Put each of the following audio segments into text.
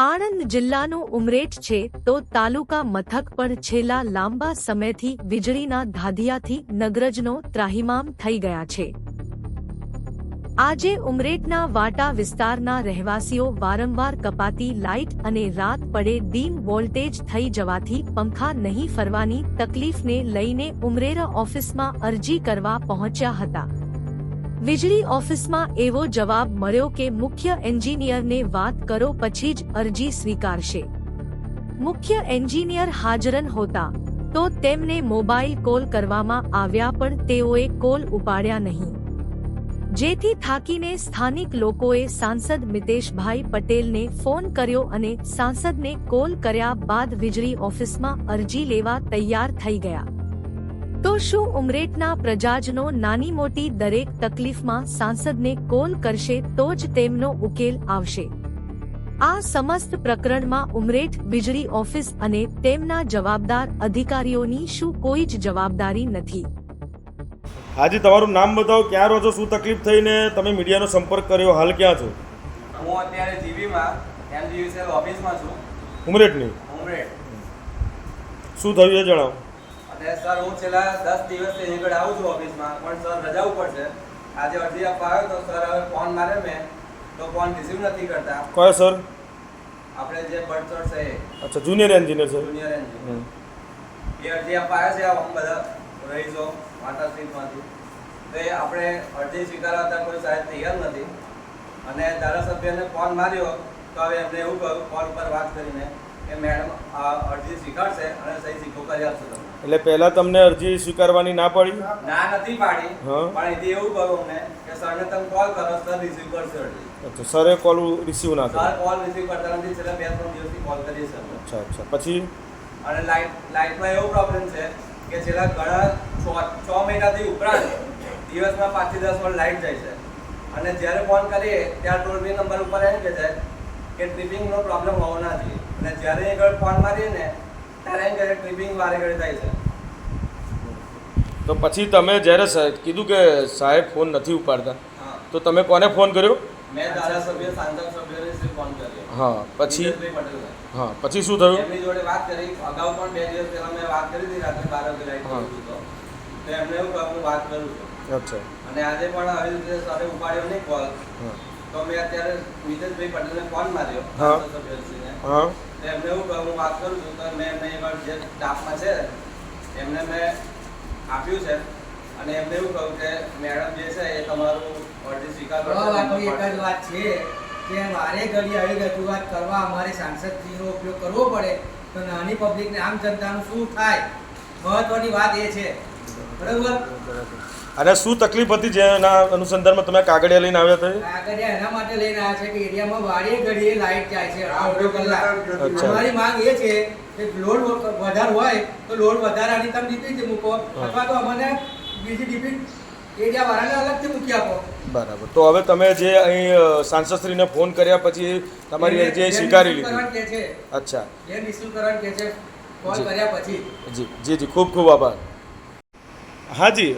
આણંદ જિલ્લાનું ઉમરેઠ છે તો તાલુકા મથક પણ છેલ્લા લાંબા સમયથી વીજળીના ધાધિયાથી નગરજનો ત્રાહિમામ થઈ ગયા છે. આજે ઉમરેઠના વાટા વિસ્તારના રહેવાસીઓ વારંવાર કપાતી લાઇટ અને રાત પડે ડીમ વોલ્ટેજ થઈ જવાથી પંખા નહીં ફરવાની તકલીફને લઈને ઉમરેરા ઓફિસમાં અરજી કરવા પહોંચ્યા હતા. વીજળી ઓફિસમાં એવો જવાબ મળ્યો કે મુખ્ય એન્જિનિયરને વાત કરો પછી જ અરજી સ્વીકારશે. મુખ્ય એન્જિનિયર હાજરન હોતા, તો તેમને મોબાઈલ કોલ કરવામાં આવ્યા પણ તેઓએ કોલ ઉપાડ્યા નહીં. જેથી થાકીને સ્થાનિક લોકોએ સાંસદ મિતેશભાઈ પટેલને ફોન કર્યો અને સાંસદને કોલ કર્યા બાદ વીજળી ઓફિસમાં અરજી લેવા તૈયાર થઈ ગયા. તો શું ઉમરેઠના પ્રજાજનો નાની મોટી દરેક તકલીફમાં સાંસદને કોલ કરશે તો જ તેમનો ઉકેલ આવશે? આ સમસ્ત પ્રકરણમાં ઉમરેઠ વીજળી ઓફિસ અને તેમના જવાબદાર અધિકારીઓની શું કોઈ જ જવાબદારી નથી. હાજી તમારું નામ બતાવો ક્યાં રહો છો શું તકલીફ થઈને તમે મીડિયાનો સંપર્ક કર્યો હાલ ક્યાં છો? હું અત્યારે જીબીમાં એમજીવીસીએલ ઓફિસમાં છું. ઉમરેઠની? ઉમરેઠ. શું થયું એ જણાવો. અને સર હું છેલ્લા દસ દિવસથી અહીં આગળ આવું છું ઓફિસમાં પણ સર રજા ઉપર છે. આજે અરજી આપવા આવ્યો તો સર હવે ફોન મારે મેં તો ફોન રિસીવ નથી કરતા. કયો સર? આપણે જે બળચોડ છે અચ્છા જુનિયર એન્જિનિયર છે. Junior engineer. એ અરજી આપવા આવ્યા છે આમ બધા રહીશો માતા સ્ટ્રીટમાંથી તો એ આપણે અરજી સ્વીકારવાતા કોઈ સાહેબ તૈયાર નથી. અને ધારાસભ્યને ફોન માર્યો તો હવે એમને એવું કહ્યું ફોન પર વાત કરીને કે મેડમ આ અરજી સ્વીકારશે અને સહી સિક્કો કરી આપશે એટલે પહેલા તમને અરજી સ્વીકારવાની ના પડી? ના નથી પાડી. હા. પણ એથી એવું કહ્યું અમને કે સરને તમે કોલ કરો સર રિસીવ કરશે અચ્છા સરે કોલ રિસીવ ના સર કોલ રિસીવ કરતા નથી છેલ્લા બે ત્રણ દિવસથી કોલ કરીએ સર અચ્છા અચ્છા. પછી? અને લાઇટ લાઇટમાં એવો પ્રોબ્લેમ છે કે છેલ્લા ઘણા છ છ મહિનાથી ઉપરાંત દિવસમાં પાંચથી દસ વાર લાઇટ જાય છે. અને જ્યારે ફોન કરીએ ત્યારે ટોલ ફ્રી નંબર ઉપર એમ કહે છે કે ટ્રિપિંગનો પ્રોબ્લેમ હોવો ના જોઈએ. અને જ્યારે એ આગળ ફોન મારીએ ને તો પછી તમે જ્યારે સાહેબ કીધું કે સાહેબ ફોન નથી ઉપાડતા તો તમે કોને ફોન કર્યો? મેં ધારાસભ્ય સાંસદ સભ્યોને ફોન કર્યો. હા પછી. હા પછી શું થયું? એમની જોડે વાત કરી. અગાઉ પણ બે દિવસ પહેલા મેં વાત કરી હતી રાત્રે બાર વાગે એમને એવું હું વાત કરું છું. અચ્છા. અને આજે પણ આવી રીતે સાથે ઉપાડ્યો નહીં કોલ તો મેં અત્યારે નીતેશભાઈ પટેલને ફોન માર્યો હા. એમને એવું કહ્યું હું વાત કરું છું તો મેં એમને એમાં જે સ્ટાફમાં છે એમને મેં આપ્યું છે. અને એમને એવું કહ્યું કે મેડમ જે છે એ તમારું અરજી સ્વીકાર એક જ વાત છે કે વારે ઘડી આવી રજૂઆત કરવા અમારે સાંસદજીનો ઉપયોગ કરવો પડે. તો નાની પબ્લિકને આમ જનતાનું શું થાય? મહત્વની વાત એ છે. બરોબર? અને શું તકલીફ હતી જેના અનુસંધાનમાં તમે કાગળિયા લઈને આવ્યા હતા? કાગળિયા એના માટે લઈને આવ્યા છે કે એરિયામાં વાડીએ ઘડીએ લાઈટ જાય છે અડધો કલાક. અમારી માંગ એ છે કે લોડ વધારે હોય તો લોડ વધારાની તમે ડીપી મૂકો. અથવા તો અમને બીજી ડીપી એરિયા વાળાને અલગથી મૂકી આપો. બરાબર. તો હવે તમે જે અહીં સાંસદશ્રીને ફોન કર્યા પછી તમારી અરજી સ્વીકારી લીધી. અચ્છા. જે રિસીવ કે છે કોલ કર્યા પછી. જી. જી જી. ખૂબ ખૂબ આભાર. હાજી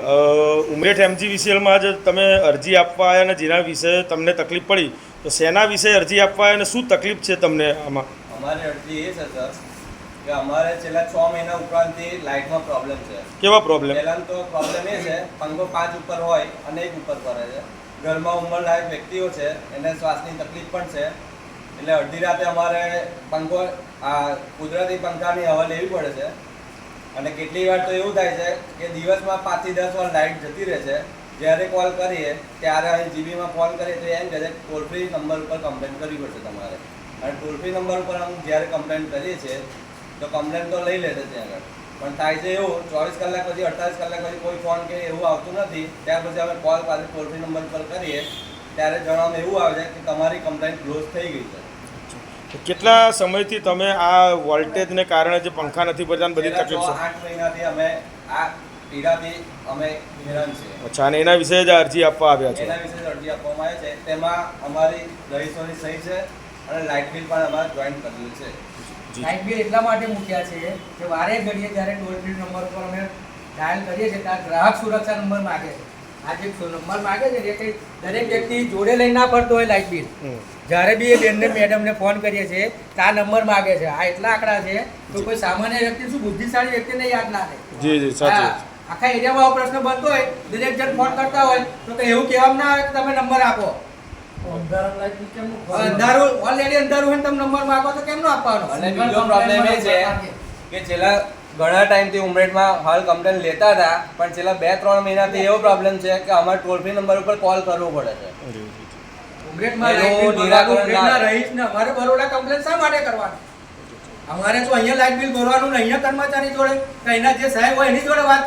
ઉમરેઠ એમજીવીસીએલમાં જ તમે અરજી આપવા આવ્યા અને જેના વિશે તમને તકલીફ પડી તો શેના વિશે અરજી આપવા આવ્યા અને શું તકલીફ છે તમને આમાં? અમારી અરજી એ છે સર કે અમારે છેલ્લા છ મહિના ઉપરાંતથી લાઇટમાં પ્રોબ્લેમ છે. કેવા પ્રોબ્લેમ? પહેલાં તો પ્રોબ્લેમ એ છે પંખો પાંચ ઉપર હોય અને એક ઉપર પડે છે. ઘરમાં ઉંમરલાયક વ્યક્તિઓ છે એને શ્વાસની તકલીફ પણ છે. એટલે અડધી રાતે અમારે પંખો આ કુદરતી પંખાની હવા લેવી પડે છે. અને કેટલી વાર તો એવું થાય છે કે દિવસમાં પાંચથી દસ વાર લાઇટ જતી રહે છે. જ્યારે કોલ કરીએ, ત્યારે અહીં જીબીમાં ફોન કરીએ તો એમ કહે છે ટોલ ફ્રી નંબર ઉપર કમ્પ્લેન કરવી પડશે તમારે. અને ટોલ ફ્રી નંબર ઉપર અમે જ્યારે કમ્પ્લેન કરીએ છીએ, તો કમ્પ્લેન તો લઈ લે છે ત્યાં આગળ. પણ થાય છે એવું, ચોવીસ કલાક પછી, અડતાલીસ કલાક પછી કોઈ ફોન કે એવું આવતું નથી, ત્યાર પછી અમે કોલ પાસે ટોલ ફ્રી નંબર પર કરીએ, ત્યારે જણાવવામાં એવું આવે છે કે તમારી કમ્પ્લેન ક્લોઝ થઈ ગઈ છે. કેટલા સમયથી તમે આ વોલ્ટેજને કારણે જે પંખા નથી પડતા અને બધી તકલીફ છે? આઠ મહિનાથી અમે આ પીડાથી અમે હેરાન છીએ. અચ્છા અને એના વિશે જ અરજી આપવા આવ્યા છે? એના વિશે જ અરજી આપવામાં આવે છે. તેમાં અમારી રહીશોની સહી છે અને લાઇટ બિલ પણ અમારે જોઈન કરેલું છે. જી. લાઇટ બિલ એટલા માટે મૂક્યા છે કે વારે ઘડીએ જ્યારે ટોલ ફ્રી નંબર પર અમે ડાયલ કરીએ છીએ ત્યારે ગ્રાહક સુરક્ષા નંબર માગે છે. આ જે નંબર માગે છે ને કંઈ દરેક વ્યક્તિ જોડે લઈને ના પડતો હોય લાઇટ બિલ. જ્યારે બી એ બેનને મેડમને ફોન કરીએ છીએ તો આ નંબર માગે છે આ એટલા આંકડા છે તો કોઈ સામાન્ય વ્યક્તિ શું બુદ્ધિશાળી વ્યક્તિને યાદ ના રહે જી જી સાચું આખા એરિયામાં આવો પ્રશ્ન બનતો હોય દરેક જણ ફોન કરતા હોય તો કે એવું કહેવામાં ના આવે કે તમે નંબર આપો. અંધારું ઓલરેડી અંધારું હોય તમે નંબર માંગો તો કેમ નો આપવાનો? અને બીજો પ્રોબ્લેમ એ છે કે છેલ્લા ઘણા ટાઈમથી ઉમરેઠમાં હાલ કમ્પ્લેન લેતા હતા પણ છેલ્લા બે ત્રણ મહિનાથી એવો પ્રોબ્લેમ છે કે અમારે ટોલ ફ્રી નંબર ઉપર કોલ કરવો પડે છે. ઉમરેઠમાં એનું લાઇટ બિલ ઉમરેઠના રહીશને અમારે બરોડા કમ્પ્લેન શા માટે કરવાની? અમારે તો અહીંયા લાઇટ બિલ ભરવાનું ને અહીંયા કર્મચારી જોડે કે અહીંના જે સાહેબ હોય એની જોડે વાત